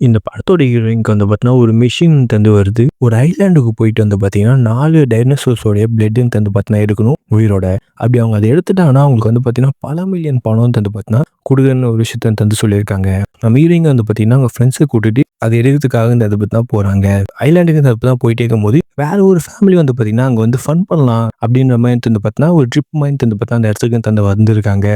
இந்த படத்தோட ஹீரோயின்க்கு வந்து பார்த்தீங்கன்னா, ஒரு மிஷின் தந்து வருது. ஒரு ஐலேண்டுக்கு போயிட்டு வந்து பார்த்தீங்கன்னா, நாலு டைனோசர்ஸோடைய பிளட்னு தந்து பார்த்தீங்கன்னா எடுக்கணும் உயிரோட. அப்படி அவங்க அதை எடுத்துட்டாங்கன்னா, அவங்களுக்கு வந்து பார்த்தீங்கன்னா, பல மில்லியன் பணம் தந்து பார்த்தீங்கன்னா, கொடுக்குறன்னு ஒரு விஷயத்த தந்து சொல்லியிருக்காங்க. நம்ம ஹீரோயிங்க வந்து பார்த்தீங்கன்னா, அவங்க ஃப்ரெண்ட்ஸை கூட்டிட்டு அது எடுக்கிறதுக்காக இந்த பற்றி தான் போகிறாங்க ஐலேண்டுக்கு இந்த தான் போயிட்டே இருக்கும்போது, வேற ஒரு ஃபேமிலி வந்து பார்த்தீங்கன்னா, அங்கே வந்து ஃபன் பண்ணலாம் அப்படின்ற மாதிரி தந்து பார்த்தீங்கன்னா, ஒரு ட்ரிப் மாதிரி வந்து பார்த்தா அந்த இடத்துக்கு தந்து வந்திருக்காங்க.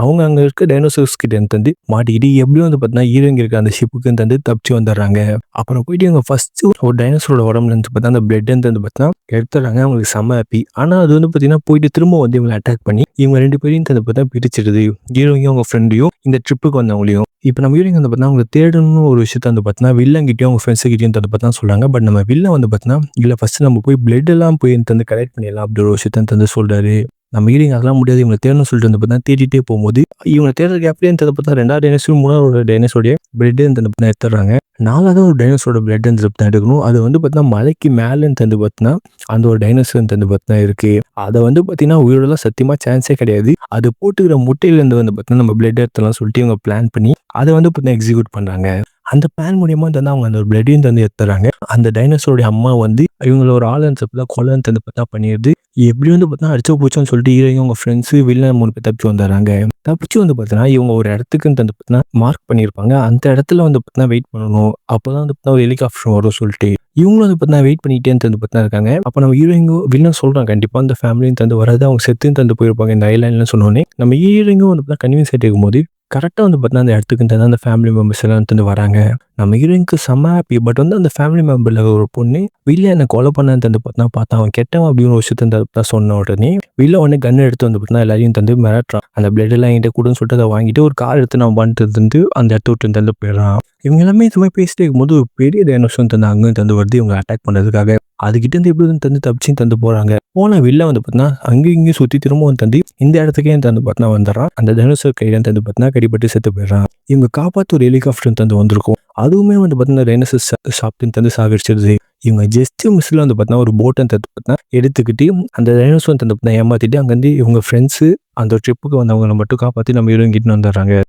அவங்க அங்கே இருக்க டைனோசர்ஸ் கிட்ட தந்து மாட்டிக்கிட்டு எப்படியும் வந்து பார்த்தீங்கன்னா, ஹீரோயிங்க இருக்க அந்த ஷிப்புக்கு தந்து தப்பிச்சு வந்துடுறாங்க. அப்புறம் போயிட்டு அவங்க ஃபர்ஸ்ட் ஒரு டைனோசரோட உடம்புல இருந்து பார்த்தா அந்த பிளட் வந்து பார்த்தீங்கன்னா எடுத்துடுறாங்க. அவங்களுக்கு செம்ம ஹாப்பி. ஆனால் அது வந்து பார்த்தீங்கன்னா, போயிட்டு திரும்ப வந்து இவங்கள அட்டாக் பண்ணி, இவங்க ரெண்டு பேரையும் தந்து பார்த்தா பிரிச்சிடுது. ஹீரோயும் அவங்க ஃப்ரெண்டையும், இந்த ட்ரிப்புக்கு வந்தவங்களையும். இப்போ நம்ம யூரிங் வந்து பார்த்தீங்கன்னா, அவங்கள தேடணும்னு ஒரு விஷயத்த வந்து பார்த்தீங்கன்னா, வில்லங்கிட்டையும் அவங்க ஃப்ரெண்ட்ஸ் கிட்டயும் தந்து பார்த்தா சொல்கிறாங்க பட் நம்ம வில்லன் வந்து பார்த்தீங்கன்னா, இல்லை ஃபஸ்ட்டு நம்ம போய் பிளட் எல்லாம் போய் தந்து கலெக்ட் பண்ணிடலாம் அப்படி ஒரு விஷயத்த தந்து சொல்கிறாரு நம்ம ஈரிங் அதெல்லாம் முடியாது இவங்கள தேடணும்னு சொல்லிட்டு வந்து பார்த்தீங்கன்னா, தேடிட்டே போகும்போது, இவங்க தேடுற கேப்லயே தந்து பார்த்தா 2வது டைனோசரும் 3வது டைனோசரோடைய பிளட் தந்து பார்த்தீங்கன்னா எடுத்துடுறாங்க. நாலாவது ஒரு டைனோசரோட பிளட் வந்து தான் எடுக்கணும். அது வந்து பார்த்தீங்கன்னா, மலைக்கு மேலேன்னு தந்து பார்த்தீங்கன்னா, அந்த ஒரு டைனோசர் தந்து பார்த்தீங்கன்னா இருக்கு. அதை வந்து பார்த்தீங்கன்னா, உயிரோடலாம் சத்தியமாக சான்ஸே கிடையாது. அது போட்டுக்கிற முட்டையிலேருந்து வந்து பார்த்தீங்கன்னா, நம்ம பிளட் எடுத்துலாம் சொல்லிட்டு இவங்க பிளான் பண்ணி, அதை வந்து பார்த்தீங்கன்னா எக்ஸிக்யூட் பண்ணுறாங்க அந்த பிளான் மூலியமா வந்து அவங்க அந்த ஒரு பிளட்டையும் தந்து எடுத்துறாங்க அந்த டைனோசருடைய அம்மா வந்து இவங்கள ஒரு ஆள் தான் கொலைன்னு தந்து பார்த்தா பண்ணிடுது. எப்படி வந்து பார்த்தா அடிச்சோ போச்சோன்னு சொல்லிட்டு ஹீரோயும் அவங்க ஃப்ரெண்ட்ஸு வில்லன் மூணு பேர் தப்பிச்சு வந்துடுறாங்க. தப்பிச்சு வந்து பார்த்தீங்கன்னா, இவங்க ஒரு இடத்துக்குன்னு தந்து பார்த்தீங்கன்னா மார்க் பண்ணியிருப்பாங்க. அந்த இடத்துல வந்து பார்த்தீங்கன்னா வெயிட் பண்ணணும். அப்பதான் வந்து பார்த்தீங்கன்னா ஒரு ஹெலிகாப்டர் வரும் சொல்லிட்டு. இவங்களும் வந்து பார்த்தீங்கன்னா வெயிட் பண்ணிட்டே தந்து பார்த்தீங்கன்னா இருக்காங்க. அப்போ நம்ம ஹீரோயிங்கும் வில்லன் சொல்கிறாங்க கண்டிப்பாக அந்த ஃபேமிலியும் தந்து வராது. அவங்க செத்துன்னு தந்து போயிருப்பாங்க இந்த ஐலாண்ட்லாம் சொன்னோன்னே நம்ம ஹீரோயிங்கும் வந்து பார்த்தீங்கன்னா கன்வின்ஸ் ஆகிட்டு இருக்கும்போது, கரெக்டாக வந்து பார்த்தீங்கன்னா அந்த இடத்துக்கு தந்து அந்த ஃபேமிலி மெம்பர்ஸ் எல்லாம் தந்து வராங்க. நம்ம ஹீரோயினுக்கு செம்ம ஹாப்பி. பட் வந்து அந்த ஃபேமிலி மெம்பர்ல ஒரு பொண்ணு, வில்லன கொலை பண்ணது தந்து பார்த்தீங்கன்னா பார்த்தா அவன் கெட்டவன் அப்படின்னு ஒரு விஷயத்தை தந்து சொன்ன உடனே, வில்லன் உடனே கன் எடுத்து வந்து பார்த்தீங்கன்னா எல்லாரையும் தந்து மிரட்டுறான். அந்த பிளட் எல்லாம் என்கிட்ட கூடன்னு சொல்லிட்டு அதை வாங்கிட்டு ஒரு கார் எடுத்து நான் வந்துட்டு வந்து அந்த இடத்த விட்டு தந்து போயிடுறான். இவங்க எல்லாமே இது மாதிரி பேசிட்டே இருக்கும்போது, ஒரு பெரிய டைனோசர் தந்து அங்கே தந்து வருது இவங்க அட்டாக் பண்ணுறதுக்காக அதுக்கிட்டேருந்து இருந்து எப்படி தந்து தப்பிச்சு தந்து போறாங்க. போன வெளில வந்து பார்த்தீங்கன்னா, அங்கேயும் இங்கேயும் சுத்தி திரும்பவும் தந்து இந்த இடத்துக்கே தந்து பார்த்தீங்கன்னா வந்துடுறான். அந்த டைனோசர் கையில தந்து பார்த்தீங்கன்னா கடிபட்டு செத்து போயிடுறான். இவங்க காப்பாற்ற ஒரு ஹெலிகாப்டர் தந்து வந்திருக்கும். அதுவுமே வந்து பார்த்தீங்கன்னா டைனோசர் சாப்பிட்டு தந்து சாகரிச்சிருது இவங்க ஜஸ்ட் மிஸ்ல வந்து பார்த்தீங்கன்னா ஒரு போட்டை தந்து பார்த்தீங்கன்னா எடுத்துக்கிட்டு அந்த டைனோசர் தந்து பார்த்தீங்கன்னா ஏமாத்திட்டு அங்கேருந்து இவங்க ஃப்ரெண்ட்ஸ் அந்த ட்ரிப்புக்கு வந்தவங்கள மட்டும் காப்பாற்றி நம்ம ஹீரோயின் கிட்ட வந்துடுறாங்க.